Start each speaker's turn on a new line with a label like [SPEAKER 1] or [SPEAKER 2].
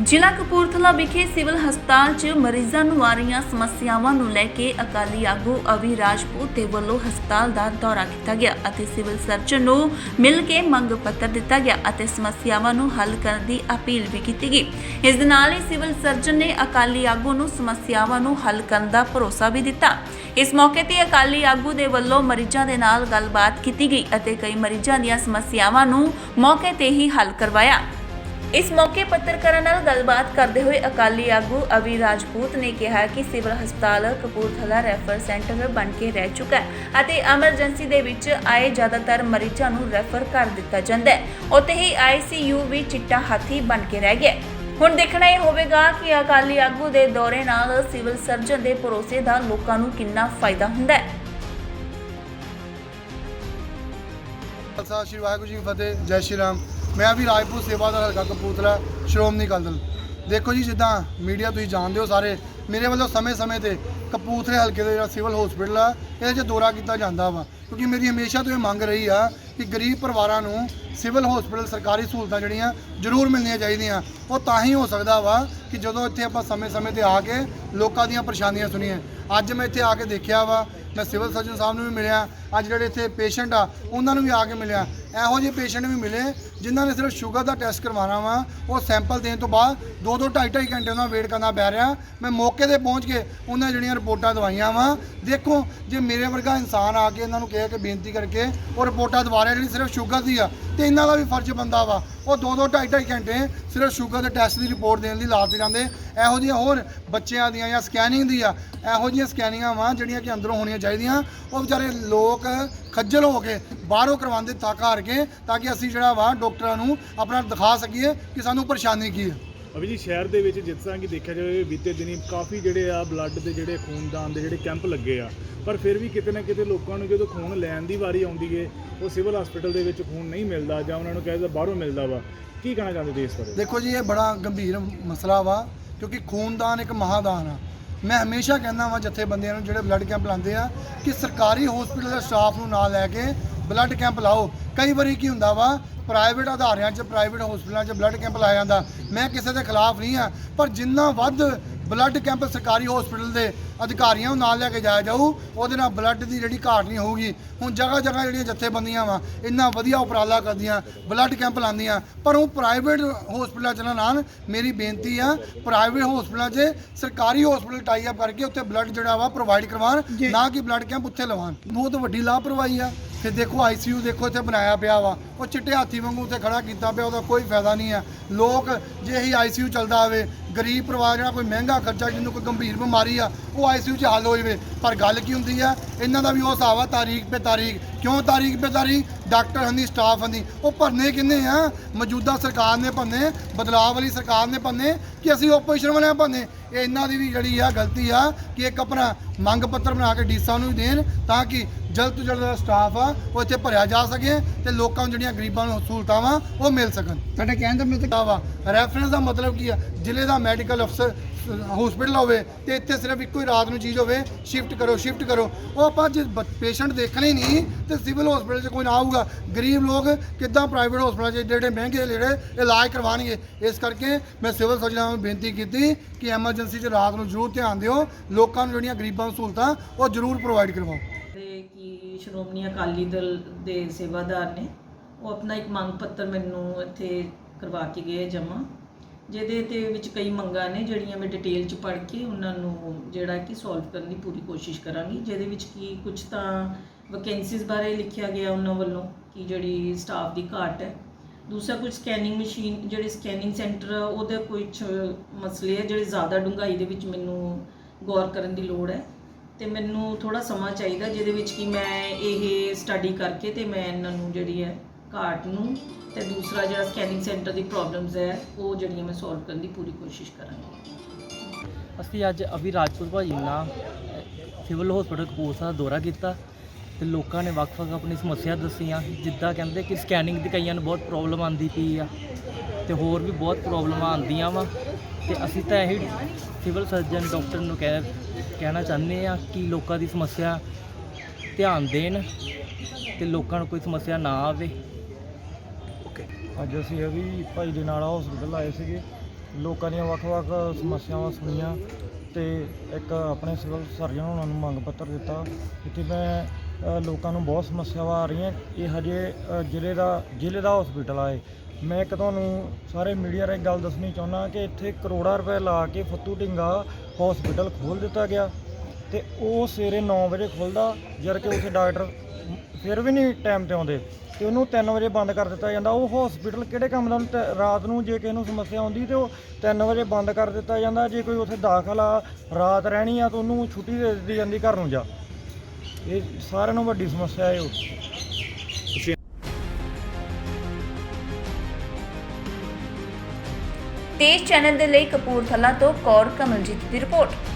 [SPEAKER 1] ਜ਼ਿਲ੍ਹਾ ਕਪੂਰਥਲਾ ਵਿਖੇ ਸਿਵਲ ਹਸਪਤਾਲ 'ਚ ਮਰੀਜ਼ਾਂ ਨੂੰ ਆ ਰਹੀਆਂ ਸਮੱਸਿਆਵਾਂ ਨੂੰ ਲੈ ਕੇ ਅਕਾਲੀ ਆਗੂ ਅਵੀ ਰਾਜਪੂਤ ਦੇ ਵੱਲੋਂ ਹਸਪਤਾਲ ਦਾ ਦੌਰਾ ਕੀਤਾ ਗਿਆ ਅਤੇ ਸਿਵਲ ਸਰਜਨ ਨੂੰ ਮਿਲ ਕੇ ਮੰਗ ਪੱਤਰ ਦਿੱਤਾ ਗਿਆ ਅਤੇ ਸਮੱਸਿਆਵਾਂ ਨੂੰ ਹੱਲ ਕਰਨ ਦੀ ਅਪੀਲ ਵੀ ਕੀਤੀ ਗਈ। ਇਸ ਦੇ ਨਾਲ ਹੀ ਸਿਵਲ ਸਰਜਨ ਨੇ ਅਕਾਲੀ ਆਗੂ ਨੂੰ ਸਮੱਸਿਆਵਾਂ ਨੂੰ ਹੱਲ ਕਰਨ ਦਾ ਭਰੋਸਾ ਵੀ ਦਿੱਤਾ। ਇਸ ਮੌਕੇ ਤੇ ਅਕਾਲੀ ਆਗੂ ਦੇ ਵੱਲੋਂ ਮਰੀਜ਼ਾਂ ਦੇ ਨਾਲ ਗੱਲਬਾਤ ਕੀਤੀ ਗਈ ਅਤੇ ਕਈ ਮਰੀਜ਼ਾਂ ਦੀਆਂ ਸਮੱਸਿਆਵਾਂ ਨੂੰ ਮੌਕੇ ਤੇ ਹੀ ਹੱਲ ਕਰਵਾਇਆ। ਇਸ ਮੌਕੇ ਪੱਤਰਕਾਰਾਂ ਨਾਲ ਗੱਲਬਾਤ ਕਰਦੇ ਹੋਏ ਅਕਾਲੀ ਆਗੂ ਅਵੀ ਰਾਜਪੂਤ ਨੇ ਕਿਹਾ ਕਿ ਸਿਵਲ ਹਸਪਤਾਲ ਕਪੂਰਥਲਾ ਰੈਫਰ ਸੈਂਟਰ ਬਣ ਕੇ ਰਹਿ ਚੁੱਕਾ ਹੈ ਅਤੇ ਐਮਰਜੈਂਸੀ ਦੇ ਵਿੱਚ ਆਏ ਜ਼ਿਆਦਾਤਰ ਮਰੀਜ਼ਾਂ ਨੂੰ ਰੈਫਰ ਕਰ ਦਿੱਤਾ ਜਾਂਦਾ ਹੈ। ਉੱਥੇ ਹੀ ਆਈਸੀਯੂ ਵੀ ਚਿੱਟਾ ਹਾਥੀ ਬਣ ਕੇ ਰਹਿ ਗਿਆ ਹੁਣ ਦੇਖਣਾ ਇਹ ਹੋਵੇਗਾ ਕਿ ਅਕਾਲੀ ਆਗੂ ਦੇ ਦੌਰੇ ਨਾਲ ਸਿਵਲ ਸਰਜਨ ਦੇ ਭਰੋਸੇ ਦਾ ਲੋਕਾਂ ਨੂੰ ਕਿੰਨਾ ਫਾਇਦਾ ਹੁੰਦਾ ਹੈ।
[SPEAKER 2] ਖਾਲਸਾ, ਸ਼੍ਰੀ ਵਾਹਿਗੁਰੂ ਜੀ ਕੀ ਫਤਿਹ, ਜੈ ਸ਼੍ਰੀ ਰਾਮ। ਮੈਂ ਵੀ ਰਾਜਪੂਤ ਸੇਵਾਦਾਰ ਹਲਕਾ ਕਪੂਰਥਲਾ, ਸ਼੍ਰੋਮਣੀ ਅਕਾਲੀ ਦਲ। ਦੇਖੋ ਜੀ, ਜਿੱਦਾਂ ਮੀਡੀਆ ਤੁਸੀਂ ਜਾਣਦੇ ਹੋ ਸਾਰੇ, ਮੇਰੇ ਵੱਲੋਂ ਸਮੇਂ-ਸਮੇਂ ਤੇ ਕਪੂਰਥਲੇ ਹਲਕੇ ਦੇ ਜਿਹੜਾ ਸਿਵਲ ਹਸਪੀਟਲ ਆ, ਇਹਦੇ 'ਚ ਦੌਰਾ ਕੀਤਾ ਜਾਂਦਾ ਵਾ। ਕਿਉਂਕਿ ਮੇਰੀ ਹਮੇਸ਼ਾ ਤੋਂ ਇਹ ਮੰਗ ਰਹੀ ਆ ਕਿ ਗਰੀਬ ਪਰਿਵਾਰਾਂ ਨੂੰ ਸਿਵਲ ਹਸਪੀਟਲ ਸਰਕਾਰੀ ਸਹੂਲਤਾਂ ਜਿਹੜੀਆਂ ਜ਼ਰੂਰ ਮਿਲਣੀਆਂ ਚਾਹੀਦੀਆਂ। ਉਹ ਤਾਂ ਹੀ ਹੋ ਸਕਦਾ ਵਾ ਕਿ ਜਦੋਂ ਇੱਥੇ ਆਪਾਂ ਸਮੇਂ-ਸਮੇਂ ਤੇ ਆ ਕੇ ਲੋਕਾਂ ਦੀਆਂ ਪਰੇਸ਼ਾਨੀਆਂ ਸੁਣੀਏ। ਅੱਜ ਮੈਂ ਇੱਥੇ ਆ ਕੇ ਦੇਖਿਆ ਵਾ, ਮੈਂ ਸਿਵਲ ਸਰਜਨ ਸਾਹਿਬ ਨੂੰ ਵੀ ਮਿਲਿਆ, ਅੱਜ ਜਿਹੜੇ ਇੱਥੇ ਪੇਸ਼ੈਂਟ ਆ, ਉਹਨਾਂ ਨੂੰ ਵੀ ਆ ਕੇ ਮਿਲਿਆ। ਇਹੋ ਜਿਹੇ ਪੇਸ਼ੈਂਟ ਵੀ ਮਿਲੇ, ਜਿਨ੍ਹਾਂ ਨੇ ਸਿਰਫ ਸ਼ੂਗਰ ਦਾ ਟੈਸਟ ਕਰਵਾਉਣਾ ਵਾ, ਉਹ ਸੈਂਪਲ ਦੇਣ ਤੋਂ ਬਾਅਦ 2-2 2.5 ਘੰਟੇ ਉਹਨਾਂ ਵੇਟ ਕਰਨਾ ਪੈ ਰਿਹਾ। ਮੈਂ ਮੌਕੇ ਤੇ ਪਹੁੰਚ ਕੇ ਉਹਨਾਂ ਜਿਹੜੀਆਂ ਰਿਪੋਰਟਾਂ ਦਵਾਈਆਂ ਵਾ, ਦੇਖੋ, ਜੇ ਮੇਰੇ ਵਰਗਾ ਇਨਸਾਨ ਆ ਕੇ ਇਹਨਾਂ ਨੂੰ ਕਹੇ ਕਿ ਬੇਨਤੀ ਕਰਕੇ ਉਹ ਰਿਪੋਰਟਾਂ ਦਵਾ ਰਿਹਾ, ਜਿਹੜੀ ਸਿਰਫ ਸ਼ੂਗਰ ਦੀ ਆ, ਤੇ ਇਹਨਾਂ ਦਾ ਵੀ ਫਰਜ਼ ਬੰਦਾ ਵਾ। ਉਹ 2-2 2.5 ਘੰਟੇ ਸਿਰਫ ਸ਼ੂਗਰ ਦੇ ਟੈਸਟ ਦੀ ਰਿਪੋਰਟ ਦੇਣ ਲਈ ਲਾ ਦਿੱਤੇ ਜਾਂਦੇ। ਇਹੋ ਜਿਹੀਆਂ ਹੋਰ ਬੱਚਿਆਂ ਦੀਆਂ ਜਾਂ ਸਕੈਨਿੰਗ ਦੀ ਆ, ਇਹੋ ਜਿਹੀਆਂ ਸਕੈਨਿੰਗਾਂ ਵਾ ਜਿਹੜੀਆਂ ਕਿ ਅੰਦਰੋਂ ਹੋਣੀਆਂ ਚਾਹੀਦੀਆਂ। ਉਹ ਵਿਚਾਰੇ ਲੋਕ ਖੱਜਲ ਹੋ ਕੇ ਬਾਹਰੋਂ ਕਰਵਾਉਂਦੇ ਥੱਕ ਹਾਰ ਕੇ ਤਾਂ ਕਿ ਅਸੀਂ ਜਿਹੜਾ ਵਾ ਡਾਕਟਰਾਂ ਨੂੰ ਆਪਣਾ ਦਿਖਾ ਸਕੀਏ ਕਿ ਸਾਨੂੰ ਪਰੇਸ਼ਾਨੀ ਕੀ ਹੈ
[SPEAKER 3] ਅਭੀ ਜੀ, ਸ਼ਹਿਰ ਦੇ ਵਿੱਚ ਜਿਸ ਤਰ੍ਹਾਂ ਕਿ ਦੇਖਿਆ ਜਾਵੇ, ਬੀਤੇ ਦਿਨੀ ਕਾਫੀ ਜਿਹੜੇ ਆ ਬਲੱਡ ਦੇ ਜਿਹੜੇ ਖੂਨਦਾਨ ਦੇ ਜਿਹੜੇ ਕੈਂਪ ਲੱਗੇ ਆ। ਪਰ ਫਿਰ ਵੀ ਕਿਤੇ ਨਾ ਕਿਤੇ ਲੋਕਾਂ ਨੂੰ ਜਦੋਂ ਖੂਨ ਲੈਣ ਦੀ ਵਾਰੀ ਆਉਂਦੀ ਏ, ਉਹ ਸਿਵਲ ਹਸਪੀਟਲ ਦੇ ਵਿੱਚ ਖੂਨ ਨਹੀਂ ਮਿਲਦਾ ਜਾਂ ਉਹਨਾਂ ਨੂੰ ਕਹਿੰਦੇ ਬਾਹਰੋਂ ਮਿਲਦਾ ਵਾ। ਕੀ ਕਹਿਣਾ ਚਾਹੁੰਦੇ ਜੀ ਇਸ ਬਾਰੇ?
[SPEAKER 2] ਦੇਖੋ ਜੀ, ਇਹ ਬੜਾ ਗੰਭੀਰ ਮਸਲਾ ਵਾ, ਕਿਉਂਕਿ ਖੂਨਦਾਨ ਇੱਕ ਮਹਾਦਾਨ ਆ। ਮੈਂ ਹਮੇਸ਼ਾ ਕਹਿੰਦਾ ਵਾਂ, ਜਥੇਬੰਦੀਆਂ ਨੂੰ ਜਿਹੜੇ ਬਲੱਡ ਕੈਂਪ ਲਾਉਂਦੇ ਆ, ਕਿ ਸਰਕਾਰੀ ਹਸਪੀਟਲ ਦੇ ਸਟਾਫ ਨੂੰ ਨਾਲ ਲੈ ਕੇ ਬਲੱਡ ਕੈਂਪ ਲਾਓ। ਕਈ ਵਾਰੀ ਕੀ ਹੁੰਦਾ ਵਾ ਪ੍ਰਾਈਵੇਟ ਆਧਾਰਿਆਂ 'ਚ ਪ੍ਰਾਈਵੇਟ ਹਸਪੀਟਲਾਂ 'ਚ ਬਲੱਡ ਕੈਂਪ ਲਾਇਆ ਜਾਂਦਾ। ਮੈਂ ਕਿਸੇ ਦੇ ਖਿਲਾਫ ਨਹੀਂ ਆ ਪਰ ਜਿੰਨਾ ਵੱਧ ਬਲੱਡ ਕੈਂਪ ਸਰਕਾਰੀ ਹਸਪੀਟਲ ਦੇ ਅਧਿਕਾਰੀਆਂ ਨੂੰ ਨਾਲ ਲੈ ਕੇ ਜਾਇਆ ਜਾਊ ਉਹਦੇ ਨਾਲ ਬਲੱਡ ਦੀ ਜਿਹੜੀ ਘਾਟ ਨਹੀਂ ਹੋਊਗੀ। ਹੁਣ ਜਗ੍ਹਾ ਜਗ੍ਹਾ ਜਿਹੜੀਆਂ ਜਥੇਬੰਦੀਆਂ ਵਾ ਇੰਨਾ ਵਧੀਆ ਉਪਰਾਲਾ ਕਰਦੀਆਂ ਬਲੱਡ ਕੈਂਪ ਲਾਉਂਦੀਆਂ। ਪਰ ਉਹ ਪ੍ਰਾਈਵੇਟ ਹਸਪੀਟਲਾਂ ਚ ਨਾ ਮੇਰੀ ਬੇਨਤੀ ਆ ਪ੍ਰਾਈਵੇਟ ਹਸਪੀਟਲਾਂ 'ਚ ਸਰਕਾਰੀ ਹਸਪੀਟਲ ਟਾਈ ਅਪ ਕਰਕੇ ਉੱਥੇ ਬਲੱਡ ਜਿਹੜਾ ਵਾ ਪ੍ਰੋਵਾਈਡ ਕਰਵਾਉਣ ਨਾ ਕਿ ਬਲੱਡ ਕੈਂਪ ਉੱਥੇ ਲਵਾਉਣ। ਬਹੁਤ ਵੱਡੀ ਲਾਪਰਵਾਹੀ ਆ। ਫਿਰ ਦੇਖੋ ਆਈਸੀਯੂ ਦੇਖੋ ਇੱਥੇ ਬਣਾਇਆ ਪਿਆ ਵਾ। ਉਹ ਚਿੱਟੇ ਹਾਥੀ ਵਾਂਗੂ ਉੱਥੇ ਖੜਾ ਕੀਤਾ ਪਿਆ, ਉਹਦਾ ਕੋਈ ਫਾਇਦਾ ਨਹੀਂ ਆ ਲੋਕ, ਜੇ ਇਹੀ ਆਈਸੀਯੂ ਚੱਲਦਾ ਹੋਵੇ ਗਰੀਬ ਪਰਿਵਾਰ ਜਿਹੜਾ ਕੋਈ ਮਹਿੰਗਾ ਖਰਚਾ, ਜਿਹਨੂੰ ਕੋਈ ਗੰਭੀਰ ਬਿਮਾਰੀ ਆ, ਉਹ ਆਈਸੀਯੂ 'ਚ ਹੱਲ ਹੋ ਜਾਵੇ। ਪਰ ਗੱਲ ਕੀ ਹੁੰਦੀ ਆ ਇਹਨਾਂ ਦਾ ਵੀ ਉਹ ਹਿਸਾਬ ਆ, ਤਾਰੀਖ ਪੇ ਤਾਰੀਖ। ਕਿਉਂ ਤਾਰੀਖ ਪੇ ਤਾਰੀਖ? ਡਾਕਟਰ ਹੰਦੀ, ਸਟਾਫ ਹੰਦੀ। ਉਹ ਭਰਨੇ ਕਿੰਨੇ ਆ? ਮੌਜੂਦਾ ਸਰਕਾਰ ਨੇ ਭੰਨੇ ਬਦਲਾਅ ਵਾਲੀ ਸਰਕਾਰ ਨੇ ਭੰਨੇ ਕਿ ਅਸੀਂ ਆਪੋਜੀਸ਼ਨ ਵਾਲਿਆਂ ਭਰਨੇ? ਇਹ ਇਹਨਾਂ ਦੀ ਵੀ ਜਿਹੜੀ ਆ ਗਲਤੀ ਆ, ਕਿ ਇੱਕ ਆਪਣਾ ਮੰਗ ਪੱਤਰ ਬਣਾ ਕੇ ਡੀਸਾ ਨੂੰ ਦੇਣ, ਤਾਂ ਕਿ ਜਲਦ ਤੋਂ ਜਲਦ ਸਟਾਫ ਆ, ਉਹ ਇੱਥੇ ਭਰਿਆ ਜਾ ਸਕੇ ਤੇ ਲੋਕਾਂ ਨੂੰ ਜਿਹੜੀਆਂ ਗਰੀਬਾਂ ਨੂੰ ਸਹੂਲਤਾਂ ਵਾ ਉਹ ਮਿਲ ਸਕਣ।
[SPEAKER 4] ਤੁਹਾਡਾ ਕਹਿਣ ਦਾ ਮਤਲਬ
[SPEAKER 2] ਵਾ ਰੈਫਰੈਂਸ ਦਾ ਮਤਲਬ ਕੀ ਆ? ਜ਼ਿਲ੍ਹੇ ਦਾ ਮੈਡੀਕਲ ਅਫਸਰ ਹਸਪੀਟਲ ਹੋਵੇ ਤੇ ਇੱਥੇ ਸਿਰਫ ਇੱਕੋ ਹੀ ਰਾਤ ਨੂੰ ਚੀਜ਼ ਹੋਵੇ ਸ਼ਿਫਟ ਕਰੋ ਸ਼ਿਫਟ ਕਰੋ। ਉਹ ਆਪਾਂ ਜੇ ਪੇਸ਼ੈਂਟ ਦੇਖਣੇ ਹੀ ਨਹੀਂ, ਤੇ ਸਿਵਲ ਹਸਪੀਟਲ 'ਚ ਕੋਈ ਨਾ ਆਊਗਾ। ਗਰੀਬ ਲੋਕ ਕਿੱਦਾਂ ਪ੍ਰਾਈਵੇਟ ਹਸਪੀਟਲਾਂ 'ਚ ਜਿਹੜੇ ਮਹਿੰਗੇ ਜਿਹੜੇ ਇਲਾਜ ਕਰਵਾਉਣਗੇ? ਇਸ ਕਰਕੇ ਮੈਂ ਸਿਵਲ ਸਰਜਨਾਂ ਨੂੰ ਬੇਨਤੀ ਕੀਤੀ ਕਿ ਐਮਰਜੈਂਸੀ 'ਚ ਰਾਤ ਨੂੰ ਜ਼ਰੂਰ ਧਿਆਨ ਦਿਓ। ਲੋਕਾਂ ਨੂੰ ਜਿਹੜੀਆਂ ਗਰੀਬਾਂ ਨੂੰ ਸਹੂਲਤਾਂ, ਉਹ ਜ਼ਰੂਰ ਪ੍ਰੋਵਾਈਡ ਕਰਵਾਓ।
[SPEAKER 5] ਕਿ ਸ਼੍ਰੋਮਣੀ ਅਕਾਲੀ ਦਲ ਦੇ ਸੇਵਾਦਾਰ ਨੇ? ਉਹ ਆਪਣਾ ਇੱਕ ਮੰਗ ਪੱਤਰ ਮੈਨੂੰ ਇੱਥੇ ਕਰਵਾ ਕੇ ਗਏ ਜਮ੍ਹਾਂ। ਜਿਹਦੇ ਤੇ ਵਿੱਚ ਕਈ ਮੰਗਾਂ ਨੇ ਜਿਹੜੀਆਂ ਮੈਂ ਡਿਟੇਲ ਚ ਪੜ੍ਹ ਕੇ ਉਹਨਾਂ ਨੂੰ ਜਿਹੜਾ ਕਿ ਸੋਲਵ ਕਰਨ ਦੀ ਪੂਰੀ ਕੋਸ਼ਿਸ਼ ਕਰਾਂਗੀ। ਜਿਹਦੇ ਵਿੱਚ ਕੀ ਕੁਝ ਤਾਂ ਵੈਕੈਂਸੀਜ਼ ਬਾਰੇ ਲਿਖਿਆ ਗਿਆ ਉਹਨਾਂ ਵੱਲੋਂ ਕਿ ਜਿਹੜੀ ਸਟਾਫ ਦੀ ਘਾਟ ਹੈ। ਦੂਸਰਾ ਕੁਝ ਸਕੈਨਿੰਗ ਮਸ਼ੀਨ ਜਿਹੜੇ ਸਕੈਨਿੰਗ ਸੈਂਟਰ ਆ, ਉਹਦੇ ਕੁਝ ਮਸਲੇ ਹੈ ਜਿਹੜੇ ਜ਼ਿਆਦਾ ਡੂੰਘਾਈ ਦੇ ਵਿੱਚ ਮੈਨੂੰ ਗੌਰ ਕਰਨ ਦੀ ਲੋੜ ਹੈ। ਤੇ ਮੈਨੂੰ ਥੋੜਾ ਸਮਾਂ ਚਾਹੀਦਾ ਜਿਹਦੇ ਵਿੱਚ ਕਿ ਮੈਂ ਇਹ ਸਟੱਡੀ ਕਰਕੇ ਤੇ ਮੈਂ ਇਹਨਾਂ ਨੂੰ ਜਿਹੜੀ ਹੈ ਘਾਟ ਨੂੰ ਤੇ ਦੂਸਰਾ ਜਿਹੜਾ ਸਕੈਨਿੰਗ ਸੈਂਟਰ ਦੀ ਪ੍ਰੋਬਲਮਸ ਹੈ, ਉਹ ਜਿਹੜੀਆਂ ਮੈਂ ਸੋਲਵ ਕਰਨ ਦੀ ਪੂਰੀ ਕੋਸ਼ਿਸ਼ ਕਰਾਂਗੀ।
[SPEAKER 6] ਅਸੀਂ ਅੱਜ ਅਭੀ ਰਾਜਪੂਤ ਭਾਜੀ ਨਾਲ ਸਿਵਲ ਹਸਪੀਟਲ ਕਪੂਰਥਲਾ ਦਾ ਦੌਰਾ ਕੀਤਾ ਤੇ ਲੋਕਾਂ ਨੇ ਵੱਖ-ਵੱਖ ਆਪਣੀ ਸਮੱਸਿਆ ਦੱਸੀਆਂ, ਜਿੱਦਾਂ ਕਹਿੰਦੇ ਕਿ ਸਕੈਨਿੰਗ ਦੀ ਕਈਆਂ ਨੂੰ ਬਹੁਤ ਪ੍ਰੋਬਲਮ ਆਂਦੀ ਪਈ ਆ ਤੇ ਹੋਰ ਵੀ ਬਹੁਤ ਪ੍ਰੋਬਲਮਾਂ ਆਂਦੀਆਂ ਵਾ ਤੇ ਅਸੀਂ ਤਾਂ ਇਹੀ ਸਿਵਲ ਸਰਜਨ ਡਾਕਟਰ ਨੂੰ ਕਹਿ, ਕਹਿਣਾ ਚਾਹੁੰਦੇ ਆ ਕਿ ਲੋਕਾਂ ਦੀ ਸਮੱਸਿਆ ਧਿਆਨ ਦੇਣ ਤੇ ਲੋਕਾਂ ਨੂੰ ਕੋਈ ਸਮੱਸਿਆ ਨਾ ਆਵੇ।
[SPEAKER 3] ਅੱਜ ਅਸੀਂ ਇਹ ਵੀ ਭਾਈ ਦੇ ਨਾਲ ਹਸਪੀਟਲ ਆਏ ਸੀਗੇ।
[SPEAKER 4] ਲੋਕਾਂ ਦੀਆਂ ਵੱਖ-ਵੱਖ ਸਮੱਸਿਆਵਾਂ ਸੁਣੀਆਂ ਤੇ ਇੱਕ ਆਪਣੇ ਸਿਵਲ ਸਰਜਨ ਉਹਨਾਂ ਨੂੰ ਮੰਗ ਪੱਤਰ ਦਿੱਤਾ। ਜਿੱਥੇ ਮੈਂ ਅ, ਲੋਕਾਂ ਨੂੰ ਬਹੁਤ ਸਮੱਸਿਆਵਾਂ ਆ ਰਹੀਆਂ। ਇਹ ਹਜੇ ਅ, ਜ਼ਿਲ੍ਹੇ ਦਾ ਜ਼ਿਲ੍ਹੇ ਦਾ ਹਸਪੀਟਲ ਆ ਇਹ। ਮੈਂ ਇੱਕ ਤੁਹਾਨੂੰ ਸਾਰੇ ਮੀਡੀਆ ਰਾਹੀਂ ਗੱਲ ਦੱਸਣੀ ਚਾਹੁੰਦਾ ਕਿ ਇੱਥੇ ਕਰੋੜਾਂ ਰੁਪਏ ਲਾ ਕੇ ਫੱਤੂ ਢਿੰਗਾ ਹਸਪੀਟਲ ਖੋਲ੍ਹ ਦਿੱਤਾ ਗਿਆ। ਤੇ ਉਹ ਸਵੇਰੇ 9 ਵਜੇ ਖੁੱਲਦਾ, ਜਦ ਕਿ ਉੱਥੇ ਡਾਕਟਰ ਫਿਰ ਵੀ ਨਹੀਂ ਟਾਈਮ ਤੇ ਆਉਂਦੇ। ਤੇ ਉਹਨੂੰ 3 ਵਜੇ ਬੰਦ ਕਰ ਦਿੱਤਾ ਜਾਂਦਾ। ਉਹ ਹਸਪੀਟਲ ਕਿਹੜੇ ਕੰਮ ਦਾ? ਉਹਨੂੰ ਰਾਤ ਨੂੰ ਜੇ ਕਿਸੇ ਨੂੰ ਸਮੱਸਿਆ ਆਉਂਦੀ ਤੇ ਉਹ 3 ਵਜੇ ਬੰਦ ਕਰ ਦਿੱਤਾ ਜਾਂਦਾ। ਜੇ ਕੋਈ ਉੱਥੇ ਦਾਖਲ ਆ, ਰਾਤ ਰਹਿਣੀ ਆ, ਤਾਂ ਉਹਨੂੰ ਛੁੱਟੀ ਦੇ ਦਿੱਤੀ ਜਾਂਦੀ ਘਰ ਨੂੰ ਜਾ। ਇਹ ਸਾਰਿਆਂ ਨੂੰ ਵੱਡੀ ਸਮੱਸਿਆ ਹੈ ਉਹ।
[SPEAKER 1] ਤੇਜ਼ ਚੈਨਲ ਦੇ ਲਈ ਕਪੂਰਥਲਾ ਤੋਂ ਕੌਰ ਕਮਲਜੀਤ ਦੀ ਰਿਪੋਰਟ।